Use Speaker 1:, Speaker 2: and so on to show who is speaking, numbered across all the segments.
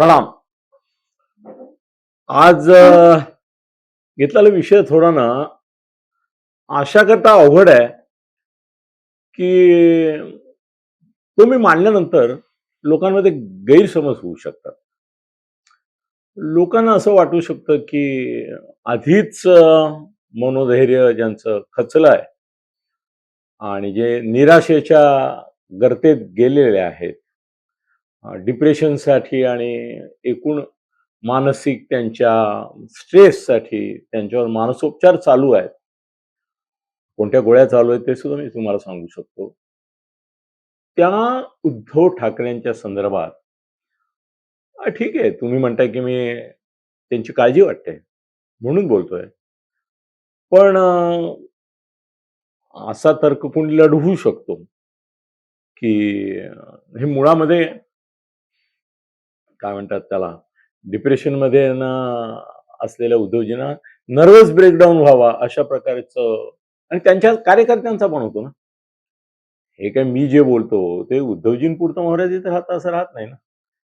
Speaker 1: प्रणाम. आज घेतलेला विषय थोडा ना आशा करता अवघड आहे की तो मी मांडल्यानंतर लोकांमध्ये गैरसमज होऊ शकतात. लोकांना असं वाटू शकतं की आधीच मनोधैर्य ज्यांचं खचलं आहे आणि जे निराशेच्या गर्तेत गेलेले आहेत डिप्रेशनसाठी आणि एकूण मानसिक त्यांच्या स्ट्रेससाठी त्यांच्यावर मानसोपचार चालू आहेत. कोणत्या गोळ्या चालू आहेत ते सुद्धा मी तुम्हाला सांगू शकतो. त्या उद्धव ठाकरेंच्या संदर्भात ठीक आहे तुम्ही म्हणताय की मी त्यांची काळजी वाटते म्हणून बोलतोय. पण असा तर्क कोणी लढवू शकतो की हे मुळामध्ये काय म्हणतात त्याला डिप्रेशनमध्ये ना असलेल्या उद्योजना नर्वस ब्रेकडाऊन व्हावा अशा प्रकारचं आणि त्यांच्या कार्यकर्त्यांचा पण होतो ना. हे काय मी जे बोलतो ते उद्धवजींपुरतं मर्यादित राहतं असं राहत नाही ना.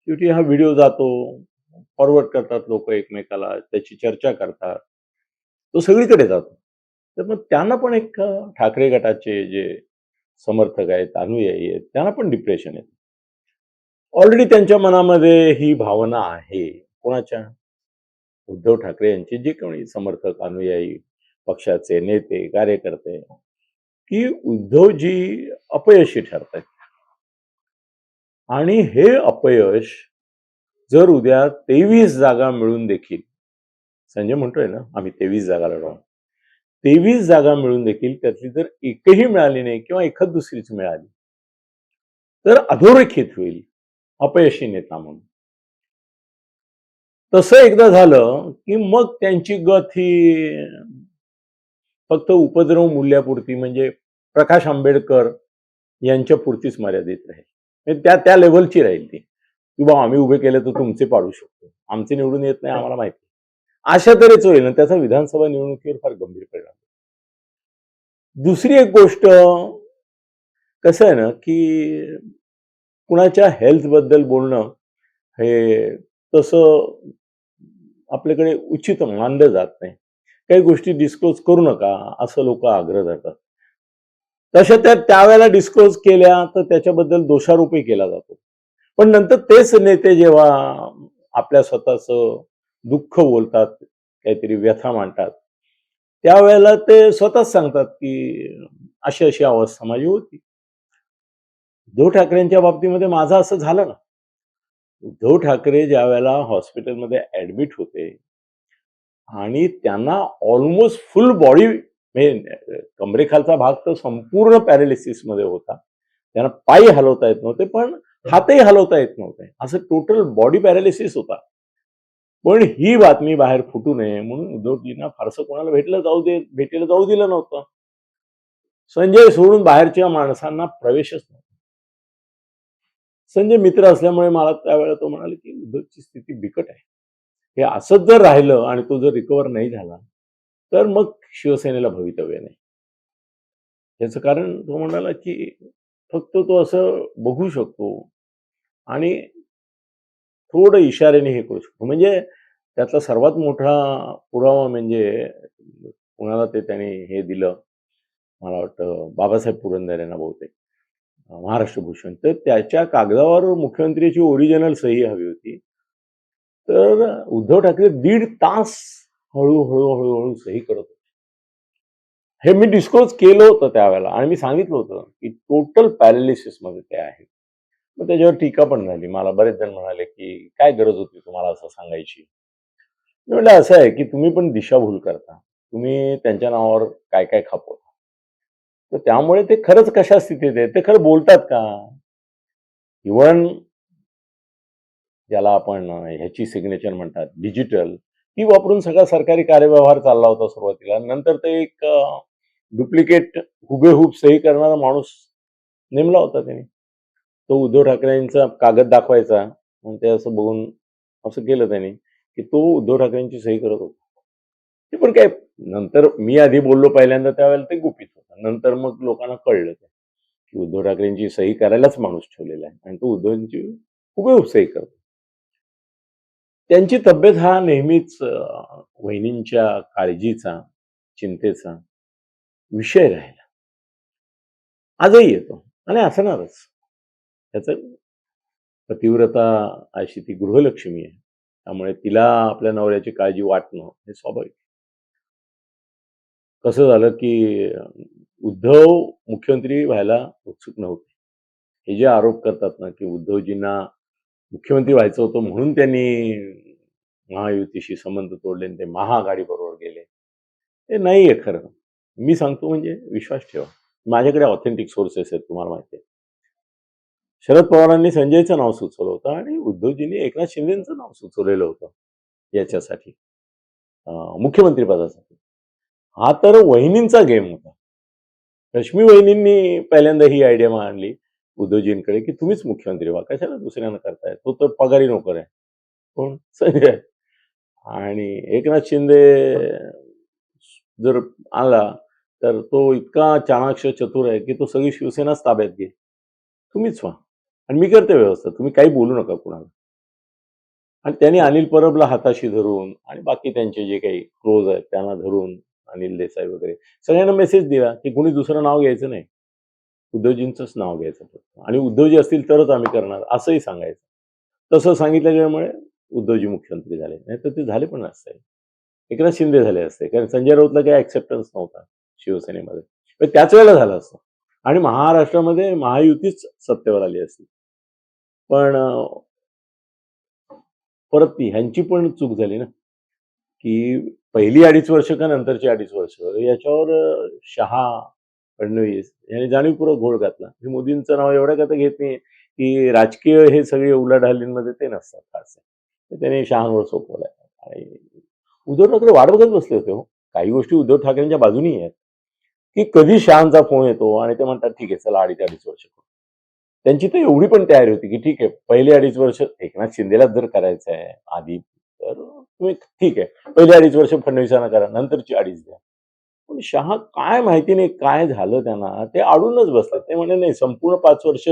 Speaker 1: शेवटी हा व्हिडिओ जातो फॉरवर्ड करतात लोक एकमेकाला त्याची चर्चा करतात. तो सगळीकडे जातो. तर मग त्यांना पण एक ठाकरे गटाचे जे समर्थक आहेत अनुयायी आहेत त्यांना पण डिप्रेशन येतं. ऑलरेडी त्यांच्या मनामध्ये ही भावना आहे. कोणाच्या? उद्धव ठाकरे यांचे जे कोणी समर्थक अनुयायी पक्षाचे नेते कार्यकर्ते की उद्धवजी अपयशी ठरत आहेत आणि हे अपयश जर उद्या तेवीस जागा मिळून देखील संजय म्हणतोय ना आम्ही तेवीस जागा लढवू तेवीस जागा मिळून देखील त्यातली जर एकही मिळाली नाही किंवा एखाद दुसरीच मिळाली तर अधोरेखित होईल. अपयशी नेता म्हणून. तसं एकदा झालं की मग त्यांची गत ही फक्त उपद्रव मूल्यापुरती म्हणजे प्रकाश आंबेडकर यांच्या पुरतीच मर्यादित राहील. म्हणजे त्या त्या लेवलची राहील ती. की बा आम्ही उभे केले तर तुमचे पाडू शकतो. आमचे निवडून येत नाही आम्हाला माहिती अशा तऱ्हेच होईल ना त्याचा विधानसभा निवडणुकीवर फार गंभीर परिणाम दुसरी एक गोष्ट कसं आहे ना की कुणाच्या हेल्थबद्दल बोलणं हे तसं आपल्याकडे उचित मानलं जात नाही. काही गोष्टी डिस्क्लोज करू नका असं लोक आग्रह धरतात तशा त्या त्यावेळेला डिस्क्लोज केल्या तर त्याच्याबद्दल दोषारोपही केला जातो. पण नंतर तेच नेते जेव्हा आपल्या स्वतःच दुःख बोलतात काहीतरी व्यथा मांडतात त्यावेळेला ते स्वतःच सांगतात की अशी अशी अवस्था माझी होती. उद्धव ठाकरेंच्या बाबतीमध्ये माझं असं झालं ना. उद्धव ठाकरे ज्या वेळेला हॉस्पिटलमध्ये ऍडमिट होते आणि त्यांना ऑलमोस्ट फुल बॉडी म्हणजे कमरेखालचा भाग तर संपूर्ण पॅरालिसिसमध्ये होता. त्यांना पायी हलवता येत नव्हते पण हातही हलवता येत नव्हते. असं टोटल बॉडी पॅरालिसिस होता. पण ही बातमी बाहेर फुटू नये म्हणून उद्धवजींना फारसं कोणाला भेटलं जाऊ दे भेटीला जाऊ दिलं नव्हतं. संजय सोडून बाहेरच्या माणसांना प्रवेशच नव्हता. संजय मित्र असल्यामुळे मला त्यावेळेला तो म्हणाले की उद्धवची स्थिती बिकट आहे. हे असंच जर राहिलं आणि तो जर रिकवर नाही झाला तर मग शिवसेनेला भवितव्य नाही. याचं कारण तो म्हणाला की फक्त तो असं बघू शकतो आणि थोडं इशाऱ्याने हे करू शकतो. म्हणजे त्यातला सर्वात मोठा पुरावा म्हणजे कुणाला ते त्याने हे दिलं मला वाटतं बाबासाहेब पुरंदर यांना बहुतेक. महाराष्ट्र भूषण तर त्याच्या कागदावर मुख्यमंत्र्याची ओरिजिनल सही हवी होती. तर उद्धव ठाकरे दीड तास हळूहळू हळूहळू सही करत होते. हे मी डिस्क्लोज केलं होतं त्यावेळेला आणि मी सांगितलं होतं की टोटल पॅरालिसिसमध्ये ते आहे मग त्याच्यावर टीका पण झाली. मला बरेच जण म्हणाले की काय गरज होती तुम्हाला असं सांगायची? मी म्हटलं असं आहे की तुम्ही पण दिशाभूल करता. तुम्ही त्यांच्या नावावर काय काय खापवता तर त्यामुळे ते खरंच कशा स्थितीत आहे? ते खरं बोलतात का? इवन ज्याला आपण ह्याची सिग्नेचर म्हणतात डिजिटल ती वापरून सगळा सरकारी कार्यव्यवहार चालला होता सुरुवातीला. नंतर ते एक डुप्लिकेट हुबेहूब सही करणारा माणूस नेमला होता त्याने. तो उद्धव ठाकरेंचा कागद दाखवायचा. आणि ते असं बघून असं केलं त्याने की तो उद्धव ठाकरेंची सही करत होता. ते पण काय नंतर मी आधी बोललो पहिल्यांदा त्यावेळेला ते गुपित होतं. नंतर मग लोकांना कळलं ते की उद्धव ठाकरेंची सही करायलाच माणूस ठेवलेला आहे आणि तो उद्धवांची खूप सही करतो. त्यांची तब्येत हा नेहमीच वहिनींच्या काळजीचा चिंतेचा विषय राहिला. आजही येतो आणि असणारच. त्याच पतिव्रता अशी ती गृहलक्ष्मी आहे. त्यामुळे तिला आपल्या नवऱ्याची काळजी वाटणं हे स्वाभाविक आहे. कसं झालं की उद्धव मुख्यमंत्री व्हायला उत्सुक नव्हते. हे जे आरोप करतात ना की उद्धवजींना मुख्यमंत्री व्हायचं होतं म्हणून त्यांनी महायुतीशी संबंध तोडले आणि ते महाआघाडीबरोबर गेले हे नाही आहे खरं. मी सांगतो म्हणजे विश्वास ठेवा. माझ्याकडे ऑथेंटिक सोर्सेस आहेत तुम्हाला माहिती आहे. शरद पवारांनी संजयचं नाव सुचवलं होतं आणि उद्धवजींनी एकनाथ शिंदेचं नाव सुचवलेलं होतं याच्यासाठी मुख्यमंत्रीपदासाठी हा तर वहिनींचा गेम होता. रश्मी वहिनींनी पहिल्यांदा ही आयडिया मांडली उद्धवजींकडे की तुम्हीच मुख्यमंत्री व्हा कशाला दुसऱ्यानं करताय? तो तर पगारी नोकर आहे. कोण? संजय. आणि एकनाथ शिंदे जर आला तर तो इतका चाणाक्ष चतुर आहे की तो सगळी शिवसेनाच ताब्यात घे तुम्हीच व्हा. आणि मी करते व्यवस्था. तुम्ही काही बोलू नका कुणाला. आणि त्यांनी अनिल परबला हाताशी धरून आणि बाकी त्यांचे जे काही क्लोज आहेत त्यांना धरून अनिल देसाई वगैरे. सगळ्यांना मेसेज दिला की कुणी दुसरं नाव घ्यायचं नाही. उद्धवजींचंच नाव घ्यायचं फक्त. आणि उद्धवजी असतील तरच आम्ही करणार असंही सांगायचं. तसं सांगितलं गेल्यामुळे उद्धवजी मुख्यमंत्री झाले. नाही तर ते झाले पण नसते एकनाथ शिंदे झाले असते. कारण संजय राऊतला काही ऍक्सेप्टन्स नव्हता शिवसेनेमध्ये. पण त्याच वेळेला झालं असतं. आणि महाराष्ट्रामध्ये महायुतीच सत्तेवर आली असती. पण परत ती ह्यांची पण चूक झाली ना. की पहिली अडीच वर्ष का नंतरची अडीच वर्ष? याच्यावर शहा फडणवीस यांनी जाणीवपूर्वक घोळ घातला. हे मोदींचं नाव एवढ्या कथा घेत नाही की राजकीय हे सगळे उलाढालींमध्ये ते नसतात फारसे. त्यांनी शहांवर सोपवलाय. आणि उद्धव ठाकरे वाट बघत बसले होते हो. काही गोष्टी उद्धव ठाकरेंच्या बाजूनी आहेत. की कधी शहांचा फोन येतो आणि ते म्हणतात ठीक आहे चला अडीच अडीच वर्ष करू. त्यांची तर एवढी पण तयारी होती की ठीक आहे पहिले अडीच वर्ष एकनाथ शिंदेलाच जर करायचं आहे आधी तर तुम्ही ठीक आहे. पहिले अडीच वर्ष फडणवीसांना करा नंतरची अडीच द्या. पण शहा काय माहिती नाही काय झालं त्यांना. ते अडूनच बसले ते म्हणे नाही संपूर्ण पाच वर्ष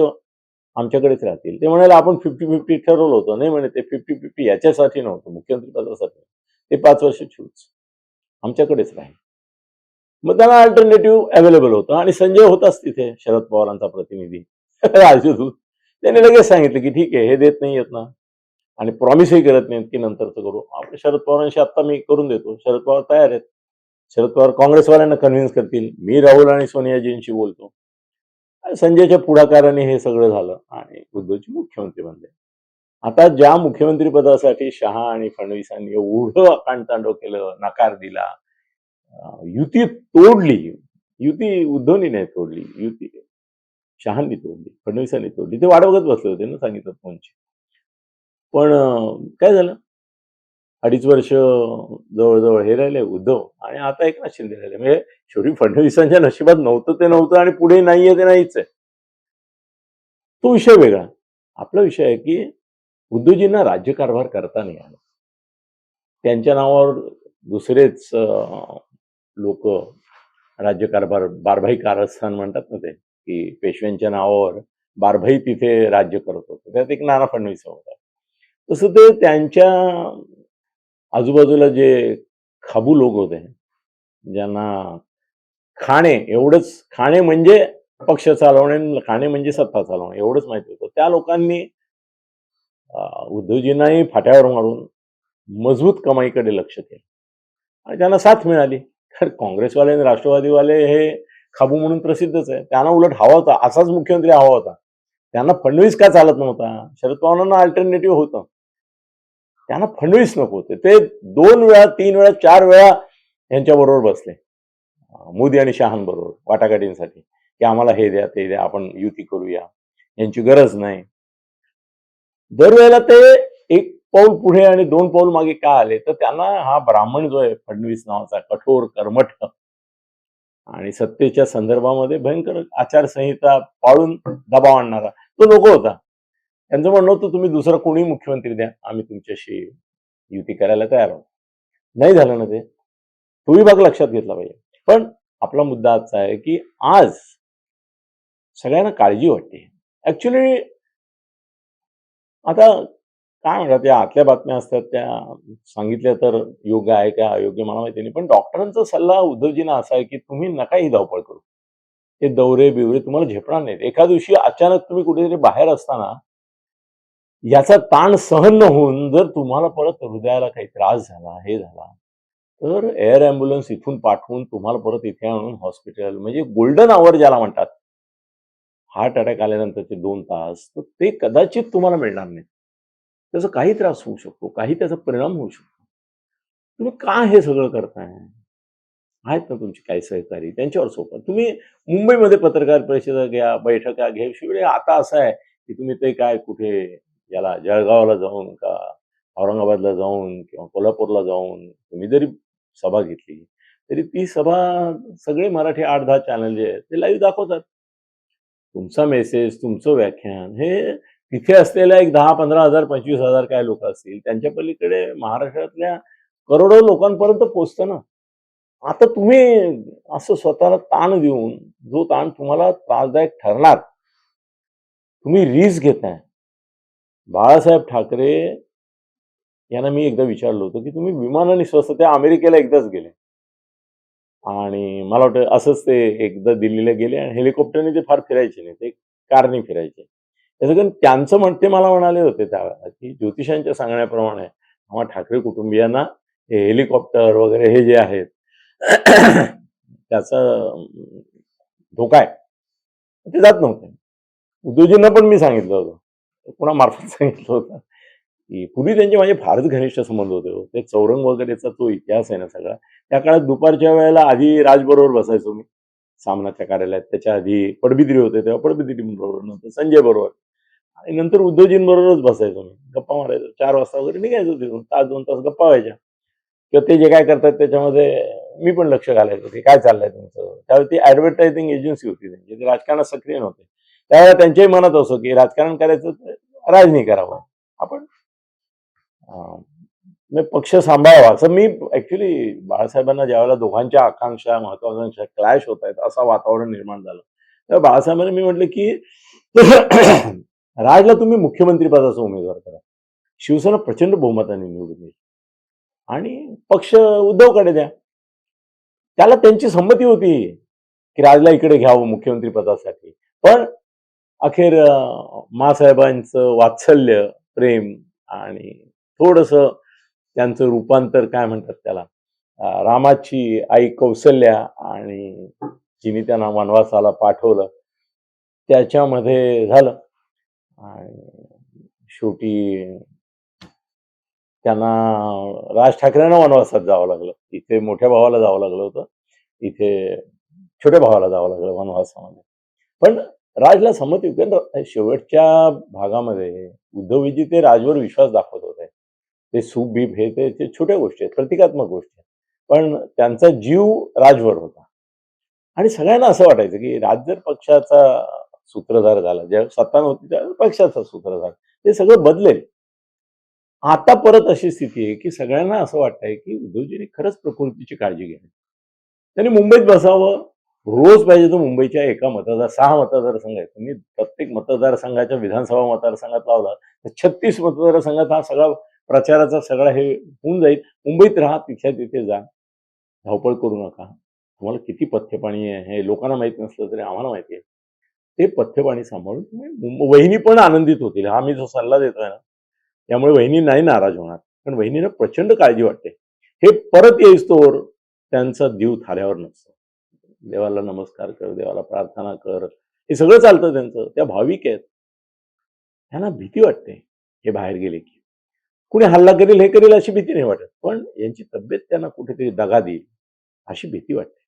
Speaker 1: आमच्याकडेच राहतील. ते म्हणाले आपण फिफ्टी फिफ्टी ठरवलं होतं. नाही म्हणे ते फिफ्टी फिफ्टी याच्यासाठी नव्हतं. मुख्यमंत्री पदासाठी ते पाच वर्ष चूज आमच्याकडेच राहील. मग त्यांना अल्टरनेटिव्ह अवेलेबल होतं आणि संजय होताच तिथे शरद पवारांचा प्रतिनिधी. राजदूत. त्याने लगेच सांगितलं की ठीक आहे हे देत नाही येत ना. आणि प्रॉमिसही करत नाहीत की नंतरचं करू. आपण शरद पवारांशी आता मी करून देतो. शरद पवार तयार आहेत. शरद पवार काँग्रेसवाल्यांना कन्व्हिन्स करतील. मी राहुल आणि सोनियाजींशी बोलतो. संजयच्या पुढाकाराने हे सगळं झालं आणि उद्धवजी मुख्यमंत्री बनले. आता ज्या मुख्यमंत्री पदासाठी शहा आणि फडणवीसांनी एवढं काणतांडव केलं नकार दिला युती तोडली युती उद्धवनी नाही तोडली युती शहांनी तोडली फडणवीसांनी तोडली. ते वाट बघत बसले होते ना सांगितलं फोनची पण काय झालं? अडीच वर्ष जवळजवळ हे राहिले उद्धव. आणि आता एकनाथ शिंदे राहिले. म्हणजे शेवटी फडणवीसांच्या नशिबात नव्हतं ते नव्हतं आणि पुढे नाहीये ते नाहीच आहे. तो विषय वेगळा. आपला विषय आहे की उद्धवजींना राज्यकारभार करता नाही आला. त्यांच्या नावावर दुसरेच लोक राज्यकारभार बारभाई कारस्थान म्हणतात ना ते की पेशव्यांच्या नावावर बारभाई तिथे राज्य करत होते. त्यात एक नाना फडणवीस होता. तसं ते त्यांच्या आजूबाजूला जे खाबू लोक होते ज्यांना खाणे एवढंच खाणे म्हणजे पक्ष चालवणे खाणे म्हणजे सत्ता चालवणे एवढंच माहिती होतं. त्या लोकांनी अं, उद्धवजींनाही फाट्यावर मारून मजबूत कमाईकडे लक्ष केलं. आणि त्यांना साथ मिळाली. कारण काँग्रेसवाले आणि राष्ट्रवादीवाले हे खाबू म्हणून प्रसिद्धच आहे. त्यांना उलट हवा होता. असाच मुख्यमंत्री हवा होता. त्यांना फडणवीस का चालत नव्हता? शरद पवारांना अल्टरनेटिव्ह होतं. त्यांना फडणवीस नको होते. ते दोन वेळा तीन वेळा चार वेळा यांच्याबरोबर बसले. मोदी आणि शहांबरोबर वाटाघाटींसाठी. की आम्हाला हे द्या ते द्या आपण युती करूया. यांची गरज नाही. दरवेळेला ते एक पाऊल पुढे आणि दोन पाऊल मागे का आले? तर त्यांना हा ब्राह्मण जो आहे फडणवीस नावाचा कठोर कर्मठ आणि सत्तेच्या संदर्भामध्ये भयंकर आचारसंहिता पाळून दबाव आणणारा तो नको होता. त्यांचं म्हणणं होतं तुम्ही दुसरा कोणी मुख्यमंत्री द्या आम्ही तुमच्याशी युती करायला तयार आहोत. नाही झालं ना ते. तोही भाग लक्षात घेतला पाहिजे. पण आपला मुद्दा आजचा आहे की आज सगळ्यांना काळजी वाटते. ऍक्च्युली आता काय म्हणतात त्या आतल्या बातम्या असतात त्या सांगितल्या तर योग्य आहे का अयोग्य मला माहिती नाही. पण डॉक्टरांचा सल्ला उद्धवजींना असा आहे की तुम्ही नका ही धावपळ करू. ते दौरे बिवरे तुम्हाला झेपणार नाहीत. एका दिवशी अचानक तुम्ही कुठेतरी बाहेर असताना याचा ताण सहन न होऊन जर तुम्हाला परत हृदयाला काही त्रास झाला हे झाला तर एअर ॲम्ब्युलन्स इथून पाठवून तुम्हाला परत इथे आणून हॉस्पिटल म्हणजे गोल्डन आवर ज्याला म्हणतात हार्ट अटॅक आल्यानंतरचे दोन तास तर ते कदाचित तुम्हाला मिळणार नाही. त्याचा काही त्रास होऊ शकतो काही त्याचा परिणाम होऊ शकतो. तुम्ही का हे सगळं करताय? आहेत ना तुमचे काही सहकारी त्यांच्यावर सोपं. तुम्ही मुंबईमध्ये पत्रकार परिषद घ्या बैठका घ्या शिवाय आता असं आहे की तुम्ही ते काय कुठे याला जळगावला जाऊन का औरंगाबादला जाऊन किंवा कोल्हापूरला जाऊन तुम्ही जरी सभा घेतली तरी ती सभा सगळे मराठी आठ दहा चॅनल जे आहेत ते लाईव्ह दाखवतात. तुमचा मेसेज तुमचं व्याख्यान हे तिथे असलेल्या एक दहा पंधरा हजार पंचवीस हजार काय लोक असतील त्यांच्या पलीकडे महाराष्ट्रातल्या करोडो लोकांपर्यंत पोचतं ना. आता तुम्ही असं स्वतःला ताण देऊन जो ताण तुम्हाला त्रासदायक ठरणार तुम्ही रिस्क घेताय. बाळासाहेब ठाकरे यांना मी एकदा विचारलं होतं की तुम्ही विमानाने स्वस्त त्या अमेरिकेला एकदाच गेले. आणि मला वाटतं असंच ते एकदा दिल्लीला गेले आणि हेलिकॉप्टरने ते फार फिरायचे नाही ते कारने फिरायचे. त्याचं कारण त्यांचं म्हणते मला म्हणाले होते त्यावेळेला की ज्योतिषांच्या सांगण्याप्रमाणे आम्हाला ठाकरे कुटुंबियांना हे हेलिकॉप्टर वगैरे हे जे आहेत त्याचा धोका आहे. ते जात नव्हते. उद्योजींना पण मी सांगितलं होतं. कोणामार्फत सांगितलं होतं. की पूर्वी त्यांचे माझे फारच घनिष्ठ संबंध होते हो. ते चौरंग वगैरेचा तो इतिहास आहे ना सगळा. त्या काळात दुपारच्या वेळेला आधी राजबरोबर बसायचो मी. सामनाच्या कार्यालयात. त्याच्या आधी पडबिद्री होते तेव्हा पडबिद्री बरोबर नंतर संजय बरोबर. आणि नंतर उद्योजींबरोबरच बसायचो मी. गप्पा मारायचो. चार वाजता वगैरे निघायचो तिथून. तास दोन तास गप्पा व्हायच्या. किंवा ते जे काय करतात त्याच्यामध्ये मी पण लक्ष घालायचो की काय चाललंय तुमचं. त्यावेळी ती ऍडव्हर्टायझिंग एजन्सी होती त्यांची. ते राजकारणात सक्रिय नव्हते. त्यावेळेला त्यांच्याही मनात असो की राजकारण करायचं तर राजनी करावं. आपण पक्ष सांभाळावा. असं मी ऍक्च्युली बाळासाहेबांना ज्यावेळेला दोघांच्या आकांक्षा महत्वाकांक्षा क्लॅश होत आहेत असं वातावरण निर्माण झालं. तेव्हा बाळासाहेबांनी मी म्हटलं की राजला तुम्ही मुख्यमंत्री पदाचा उमेदवार करा. शिवसेना प्रचंड बहुमताने निवडून येईल. आणि पक्ष उद्धवकडे द्या. त्याला त्यांची संमती होती की राजला इकडे घ्यावं मुख्यमंत्री पदासाठी पण अखेर अं, मासाहेबांचं वात्सल्य प्रेम आणि थोडस त्यांचं रूपांतर काय म्हणतात त्याला? रामाची आई कौसल्या आणि जिने त्यांना वनवासाला पाठवलं त्याच्यामध्ये झालं. आणि शेवटी त्यांना राज ठाकरेंना वनवासात जावं लागलं. इथे मोठ्या भावाला जावं लागलं होतं. इथे छोट्या भावाला जावं लागलं वनवासामध्ये. पण राजला संमत होती. कारण शेवटच्या भागामध्ये उद्धवजी ते राजवर विश्वास दाखवत होते. ते सूप बीप हे ते छोट्या गोष्टी आहेत प्रतिकात्मक गोष्टी आहेत. पण त्यांचा जीव राजवर होता. आणि सगळ्यांना असं वाटायचं की राज जर पक्षाचा सूत्रधार झाला ज्या सत्ता नव्हती त्या पक्षाचा सूत्रधार. ते सगळं बदलेल. आता परत अशी स्थिती आहे की सगळ्यांना असं वाटतंय की उद्धवजींनी खरंच प्रकृतीची काळजी घ्यावी. त्यांनी मुंबईत बसावं. रोज पाहिजे तो मुंबईच्या एका मतदार सहा मतदारसंघ आहेत. तुम्ही प्रत्येक मतदारसंघाच्या विधानसभा मतदारसंघात लावला तर छत्तीस मतदारसंघात हा सगळा प्रचाराचा सगळा हे होऊन जाईल. मुंबईत राहा तिच्या तिथे जा. धावपळ करू नका. तुम्हाला किती पथ्यपाणी आहे हे लोकांना माहीत नसलं तरी आम्हाला माहिती आहे. ते पथ्यपाणी सांभाळून तुम्ही वहिनी पण आनंदित होतील. हा मी जो सल्ला देतोय ना त्यामुळे वहिनी नाही नाराज होणार. पण वहिनीनं प्रचंड काळजी वाटते. हे परत येईस्तोवर त्यांचा जीव थाऱ्यावर नसतो. देवाला नमस्कार कर देवाला प्रार्थना कर. हे सगळं चालतं त्यांचं. त्या भाविक आहेत. त्यांना भीती वाटते हे बाहेर गेले की. कुणी हल्ला करेल हे करेल अशी भीती नाही वाटत. पण यांची तब्येत त्यांना कुठेतरी दगा देईल अशी भीती वाटते.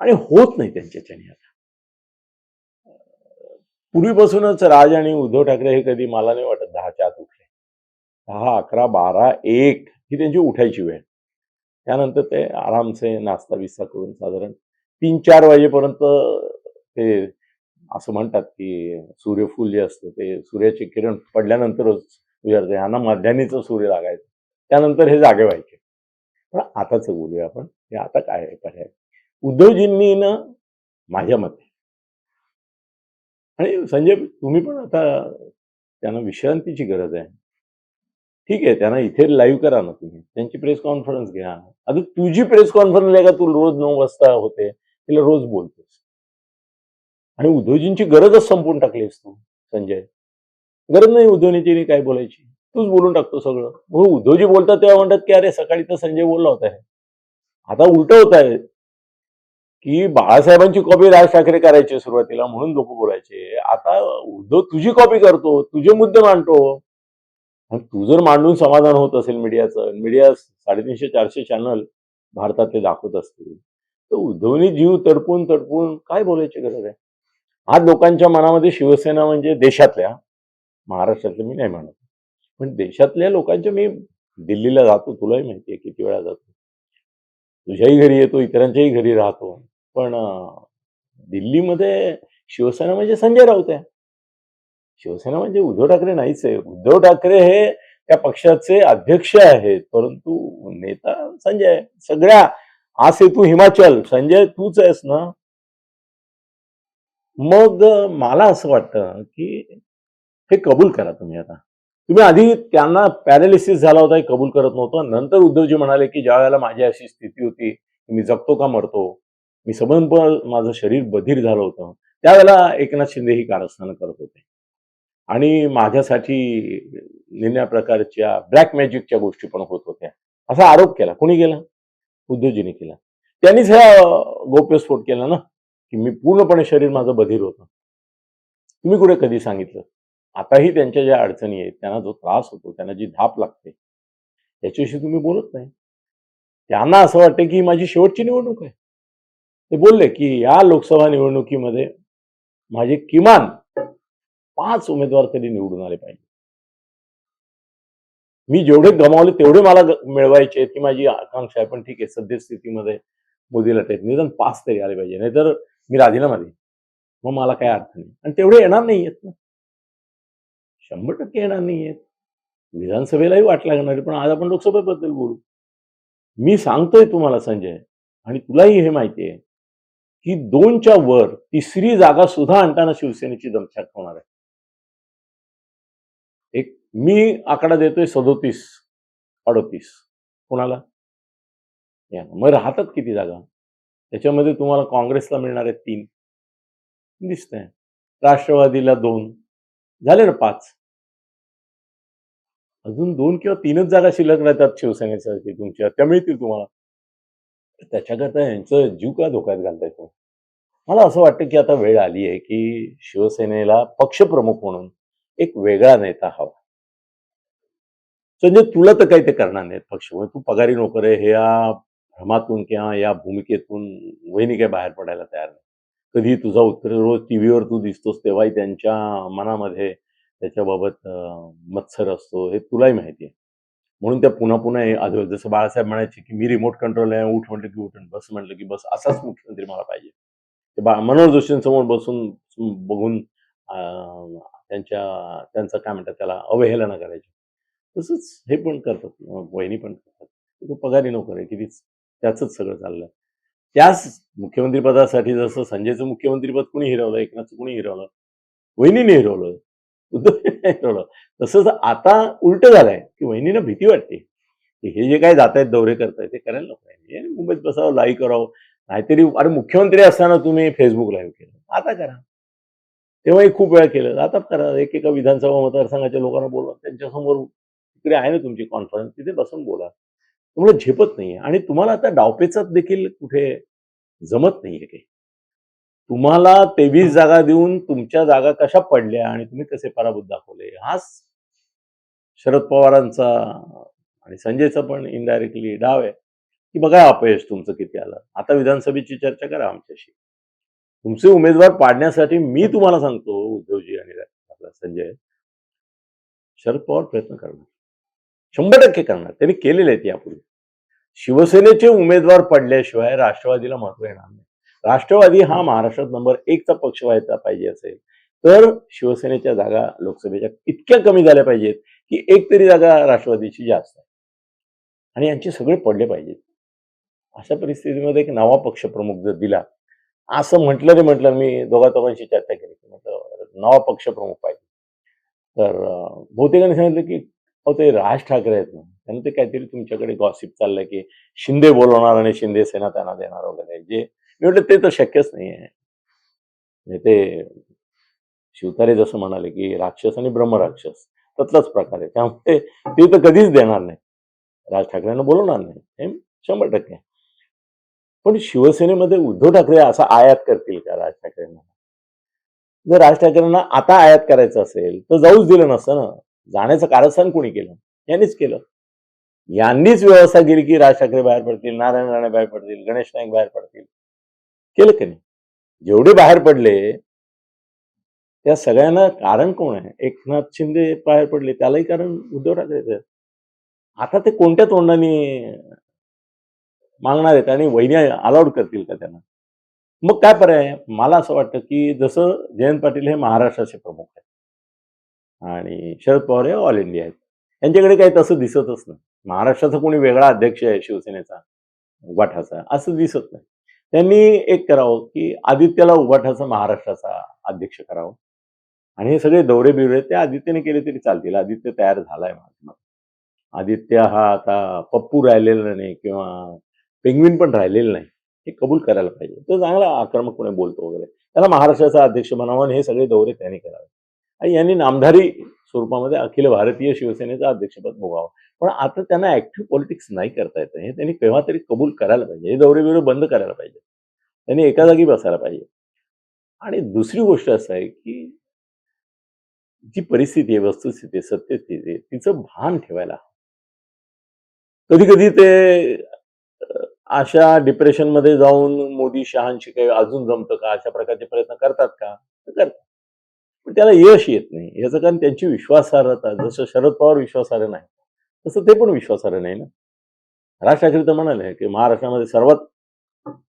Speaker 1: आणि होत नाही त्यांच्याच्याने आता. पूर्वीपासूनच राज आणि उद्धव ठाकरे हे कधी मला नाही वाटत दहाच्या आत उठले. दहा अकरा बारा एक ही त्यांची उठायची वेळ. त्यानंतर ते आरामसे नाश्ता बिस्ता करून साधारण तीन चार वाजेपर्यंत ते असं म्हणतात की सूर्यफूल जे असतं ते सूर्याचे किरण पडल्यानंतरच विचारते ह्यांना मध्यानीचं सूर्य लागायचं. त्यानंतर हे जागे व्हायचे. पण आताच बोलूया आपण. हे आता काय आहे? पर्याय उद्धवजींनी ना माझ्या मते आणि संजय तुम्ही पण आता त्यांना विश्रांतीची गरज आहे. ठीक आहे त्यांना इथे लाईव्ह करा ना तुम्ही. त्यांची प्रेस कॉन्फरन्स घ्या. आता तुझी प्रेस कॉन्फरन्स आहे का? तू रोज नऊ वाजता होते. तिला रोज बोलतोस. आणि उद्धवजींची गरजच संपून टाकलीस तू संजय. गरज नाही उद्धवनीची काय बोलायची. तूच बोलून टाकतो सगळं. म्हणून उद्धवजी बोलतात तेव्हा म्हणतात की अरे सकाळी तर संजय बोलला होता. हे. आता उलट होत आहे की बाळासाहेबांची कॉपी राज ठाकरे करायची सुरुवातीला म्हणून लोक बोलायचे. आता उद्धव तुझी कॉपी करतो तुझे मुद्दे मांडतो. आणि तू जर मांडून समाधान होत असेल मीडियाचं मीडिया साडेतीनशे चारशे चॅनल भारतातले दाखवत असतील तर उद्धवनी जीव तडपून तडपून काय बोलायची गरज आहे? आज लोकांच्या मनामध्ये शिवसेना म्हणजे देशातल्या महाराष्ट्रातल्या मी नाही म्हणत. पण देशातल्या लोकांच्या मी दिल्लीला जातो तुलाही माहिती आहे किती वेळा जातो. तुझ्याही घरी येतो इतरांच्याही घरी राहतो. पण दिल्लीमध्ये शिवसेना म्हणजे संजय राऊत आहे. शिवसेना म्हणजे उद्धव ठाकरे नाहीच आहे. उद्धव ठाकरे हे त्या पक्षाचे अध्यक्ष आहेत परंतु नेता संजय आहे. सगळ्या आ सेतू हिमाचल संजय तूच आहेस ना? मग मला असं वाटतं की हे कबूल करा तुम्ही आता. तुम्ही आधी त्यांना पॅरालिसिस झाला होता हे कबूल करत नव्हतं. नंतर उद्धवजी म्हणाले की ज्या वेळेला माझी अशी स्थिती होती की मी जगतो का मरतो मी सबंध माझं शरीर बधीर झालं होतं त्यावेळेला एकनाथ शिंदे ही कारस्थानं करत होते. आणि माझ्यासाठी निन्या प्रकारच्या ब्लॅक मॅजिकच्या गोष्टी पण होत होत्या. असा आरोप केला. कोणी केला? उद्धवजीने केला. त्यांनीच हा गोप्यस्फोट केला ना की मी पूर्णपणे शरीर माझं बधीर होतं तुम्ही कुठे कधी सांगितलं? आताही त्यांच्या ज्या अडचणी आहेत त्यांना जो त्रास होतो त्यांना जी धाप लागते याच्याविषयी तुम्ही बोलत नाही. त्यांना असं वाटतं की माझी शेवटची निवडणूक आहे. ते बोलले की या लोकसभा निवडणुकीमध्ये माझे किमान पाच उमेदवार तरी निवडून आले पाहिजे? मी जेवढे गमावले तेवढे मला मिळवायचे आहेत, माझी आकांक्षा आहे. पण ठीक आहे सद्यस्थितीमध्ये मोदीला टेक निदान पाच तरी आले पाहिजे. नाहीतर मी राजीनामा देईन. मग मला काय अर्थ नाही. आणि तेवढे येणार नाही आहेत ना. शंभर टक्के येणार नाही आहेत विधानसभेलाही वाट लागणार आहे, पण आज आपण लोकसभेबद्दल बोलू. मी सांगतोय तुम्हाला संजय आणि तुलाही हे माहिती आहे की दोनच्या वर तिसरी जागा सुद्धा आणताना शिवसेनेची दमछाक होणार आहे. मी आकडा देतोय सदोतीस अडोतीस. कोणाला? या. मग राहतात किती जागा? त्याच्यामध्ये तुम्हाला काँग्रेसला मिळणार आहेत तीन. दिसतंय. राष्ट्रवादीला दोन. झाले ना पाच. अजून दोन किंवा तीनच जागा शिल्लक राहतात शिवसेनेसाठी तुमच्या. त्या मिळतील तुम्हाला. त्याच्याकरता यांचं जीव का धोक्यात घालताय तुम्ही? मला असं वाटतं की आता वेळ आली आहे की शिवसेनेला पक्षप्रमुख म्हणून एक वेगळा नेता हवा. संजय म्हणजे तुला तर काही ते करणार नाहीत. पक्ष म्हणजे तू पगारी नोकर आहे हे या भ्रमातून किंवा या भूमिकेतून वहिनी काही बाहेर पडायला तयार नाही. कधी तुझा उत्तर रोज टीव्हीवर तू दिसतोस तेव्हाही त्यांच्या मनामध्ये त्याच्याबाबत मत्सर असतो हे तुलाही माहिती आहे. म्हणून त्या पुन्हा पुन्हा आधी जसं बाळासाहेब म्हणायचे की मी रिमोट कंट्रोल आहे उठ म्हटलं की उठ बस म्हटलं की बस असाच मुख्यमंत्री मला पाहिजे. ते बा मनोहर जोशींसमोर बसून बघून त्यांच्या त्यांचं काय म्हणतात त्याला अवहेलना करायची. तसंच हे पण करतात वहिनी पण करतात. तो पगारी नोकर आहे कितीच त्याचंच सगळं चाललंय. त्याच मुख्यमंत्री पदासाठी जसं संजयचं मुख्यमंत्रीपद कुणी हिरवलं एकनाथचं कुणी हिरवलं वहिनीने हिरवलं उद्धवने हिरवलं. तसंच आता उलट झालंय की वहिनीला भीती वाटते. की हे जे काय जात आहेत दौरे करतायत ते करायला नको आहे. मुंबईत बसावं लाईव्ह करावं. नाहीतरी अरे मुख्यमंत्री असताना तुम्ही फेसबुक लाईव्ह केलं. आता करा. तेव्हाही खूप वेळा केलं. आता करा. एकेका विधानसभा मतदारसंघाच्या लोकांना बोलवा. त्यांच्यासमोर तिकडे आहे ना तुमची कॉन्फरन्स तिथे बसून बोला. तुम्हाला झेपत नाही आणि तुम्हाला आता डावपेचात देखील कुठे जमत नाहीये काही. तुम्हाला तेवीस जागा देऊन तुमच्या जागा कशा पडल्या आणि तुम्ही कसे पराभूत दाखवले हाच शरद पवारांचा आणि संजयचा पण इनडायरेक्टली डाव आहे. की बघा अपयश तुमचं किती आलं. आता विधानसभेची चर्चा करा आमच्याशी. तुमचे उमेदवार पाडण्यासाठी मी तुम्हाला सांगतो उद्धवजी आणि आपला संजय. शरद पवार प्रयत्न करणार. शंभर टक्के करणार. त्यांनी केलेले आहेत यापूर्वी. शिवसेनेचे उमेदवार पडल्याशिवाय राष्ट्रवादीला महत्त्व येणार नाही. राष्ट्रवादी हा महाराष्ट्रात नंबर एकचा पक्ष व्हायचा पाहिजे असेल तर शिवसेनेच्या जागा लोकसभेच्या इतक्या कमी झाल्या पाहिजेत की एक तरी जागा राष्ट्रवादीची जास्त आहे. आणि यांचे सगळे पडले पाहिजेत. अशा परिस्थितीमध्ये एक नवा पक्ष प्रमुख जर दिला असं म्हटलं ते म्हटलं मी दोघा दोघांशी चर्चा केली की म्हटलं नवा पक्ष प्रमुख पाहिजे. तर बहुतेकांनी सांगितलं की अहो ते राज ठाकरे आहेत ना त्यांना ते काहीतरी तुमच्याकडे गॉसिप चाललंय की शिंदे बोलवणार आणि शिंदे सेना त्यांना देणार वगैरे. जे मी म्हटलं ते तर शक्यच नाही आहे म्हणजे ते शिवतारे जसं म्हणाले की राक्षस आणि ब्रह्मराक्षस त्यातलाच प्रकार आहे. त्यामुळे ते तर कधीच देणार नाही. राज ठाकरेंना बोलवणार नाही. हे शंभर टक्के. पण शिवसेनेमध्ये उद्धव ठाकरे असा आयात करतील का राज ठाकरेंना? जर राज ठाकरेंना आता आयात करायचं असेल तर जाऊच दिलं नसतं ना. जाण्याचं कारस्थान कोणी केलं? यांनीच केलं. यांनीच व्यवस्था केली की राज ठाकरे बाहेर पडतील नारायण राणे बाहेर पडतील गणेश नाईक बाहेर पडतील. केलं की नाही? जेवढे बाहेर पडले त्या सगळ्यांना कारण कोण आहे? एकनाथ शिंदे बाहेर पडले त्यालाही कारण उद्धव ठाकरेच आता ते कोणत्या तोंडाने मागणार आहेत आणि वहिनी अलाउड करतील का त्यांना? मग काय पर्याय? मला असं वाटतं की जसं जयंत पाटील हे महाराष्ट्राचे प्रमुख आहेत. आणि शरद पवार हे ऑल इंडिया आहेत. यांच्याकडे काही तसं दिसतच नाही. महाराष्ट्राचा कोणी वेगळा अध्यक्ष आहे शिवसेनेचा उभाठाचा असं दिसत नाही. त्यांनी एक करावं की आदित्यला उभाठाचा महाराष्ट्राचा अध्यक्ष करावं. आणि हे सगळे दौरे बिवरे ते आदित्यने केले तरी चालतील. आदित्य तयार झालाय माझ्या आदित्य हा आता पप्पू राहिलेला नाही किंवा पेंग्विन पण राहिलेलं नाही. हे कबूल करायला पाहिजे. तो चांगला आक्रमकपणे बोलतो वगैरे. त्याला महाराष्ट्राचा अध्यक्ष बनावा आणि हे सगळे दौरे त्यांनी करावे. आणि यांनी नामधारी स्वरूपामध्ये अखिल भारतीय शिवसेनेचं अध्यक्षपद भोगावं. पण आता त्यांना ऍक्टिव्ह पॉलिटिक्स नाही करता येतं. हे त्यांनी केव्हा तरी कबूल करायला पाहिजे. हे दौरे बिवरे बंद करायला पाहिजे. त्यांनी एका जागी बसायला पाहिजे. आणि दुसरी गोष्ट असं आहे की जी परिस्थिती आहे वस्तुस्थिती आहे सत्यस्थिती आहे तिचं भान ठेवायला कधी कधी ते अशा डिप्रेशनमध्ये जाऊन मोदी शहांशी काही अजून जमतं का? अशा प्रकारचे प्रयत्न करतात का? करतात. पण त्याला यश येत नाही. याचं कारण त्यांची विश्वासार्हता जसं शरद पवार विश्वासार्ह नाही तसं ते पण विश्वासार्ह नाही ना? राज ठाकरे तर म्हणाले की महाराष्ट्रामध्ये सर्वात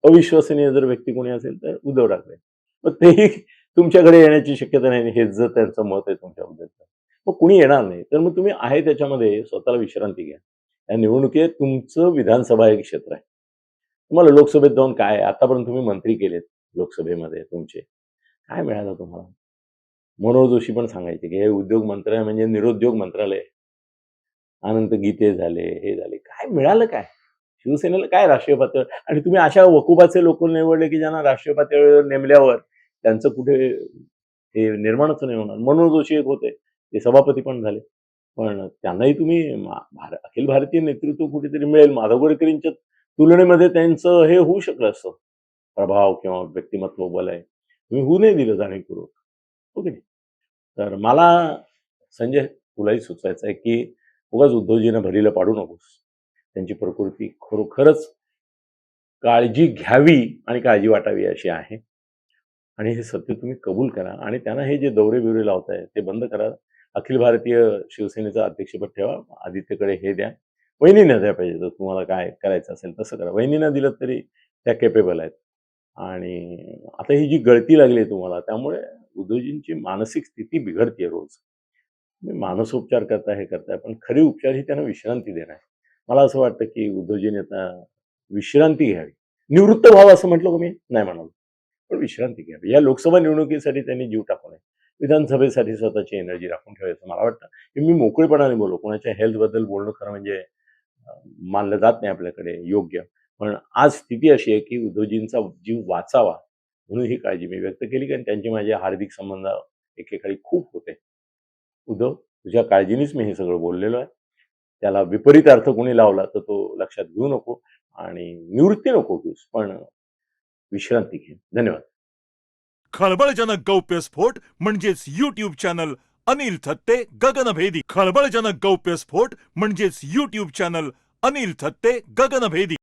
Speaker 1: अविश्वसनीय जर व्यक्ती कोणी असेल तर उद्धव ठाकरे. मग तेही तुमच्याकडे येण्याची शक्यता नाही हेच जर त्यांचं मत आहे तुमच्याबद्दलचं मग कुणी येणार नाही. तर मग तुम्ही आहे त्याच्यामध्ये स्वतःला विश्रांती घ्या. या निवडणुकीत तुमचं विधानसभा हे क्षेत्र आहे. तुम्हाला लोकसभेत जाऊन काय आतापर्यंत तुम्ही मंत्री केलेत लोकसभेमध्ये तुमचे. काय मिळालं तुम्हाला? मनोहर जोशी पण सांगायचे की हे उद्योग मंत्रालय म्हणजे निरुद्योग मंत्रालय. अनंत गीते झाले हे झाले. काय मिळालं काय? शिवसेनेला काय राष्ट्रीय पातळीवर? आणि तुम्ही अशा वकुबाचे लोक निवडले की ज्यांना राष्ट्रीय पातळीवर नेमल्यावर त्यांचं कुठे हे निर्माणच नाही होणार? मनोहर जोशी एक होते ते सभापती पण झाले. पण त्यांनाही तुम्ही भार- अखिल भारतीय नेतृत्व कुठेतरी मिळेल. माधव गोडकरींच्या तुलनेमध्ये त्यांचं हे होऊ शकलं असतं. प्रभाव किंवा व्यक्तिमत्व बल आहे तुम्ही होऊ नाही दिलं जाणीवपूर्वक. हो ओके तर मला संजय तुलाही सुचवायचं आहे की उगाच उद्धवजीनं भरीला पाडू नकोस. त्यांची प्रकृती खरोखरच काळजी घ्यावी आणि काळजी वाटावी अशी आहे. आणि हे सत्य तुम्ही कबूल करा आणि त्यांना हे जे दौरे बिवरे लावताय ते बंद करा. अखिल भारतीय शिवसेनेचं अध्यक्षपद ठेवा. आदित्यकडे हे द्या. वहिनीनं द्या पाहिजे. जर तुम्हाला काय करायचं असेल तसं करा. वहिनीनं दिलं तरी त्या केपेबल आहेत. आणि आता ही जी गळती लागली आहे तुम्हाला त्यामुळे उद्धवजींची मानसिक स्थिती बिघडते रोज. मी मानसोपचार करता हे करताय पण खरी उपचार ही त्यांना विश्रांती देणं आहे. मला असं वाटतं की उद्धवजीने आता विश्रांती घ्यावी. निवृत्त व्हावं असं म्हटलं का मी? नाही म्हणालो. पण विश्रांती घ्यावी. या लोकसभा निवडणुकीसाठी त्यांनी जीव टाकू नये. विधानसभेसाठी स्वतःची एनर्जी राखून ठेवायचं मला वाटतं. की मी मोकळेपणाने बोलू कोणाच्या हेल्थबद्दल बोलणं खरं म्हणजे मानलं जात नाही आपल्याकडे योग्य. पण आज स्थिती अशी आहे की उद्धवजींचा जीव वाचावा. म्हणून ही काळजी मी व्यक्त केली कारण त्यांचे माझे हार्दिक संबंध एकेकाळी खूप होते. उद्धव तुझ्या काळजीनेच मी हे सगळं बोललेलो आहे. त्याला विपरीत अर्थ कोणी लावला तर तो लक्षात घेऊ नको आणि निवृत्ती नको घेऊस पण विश्रांती घे. धन्यवाद.
Speaker 2: खळबळजनक गौप्यस्फोट म्हणजेच युट्यूब चॅनल अनिल थत्ते गगनभेदी. खळबळजनक गौप्यस्फोट म्हणजेच युट्यूब चॅनल अनिल थत्ते गगनभेदी.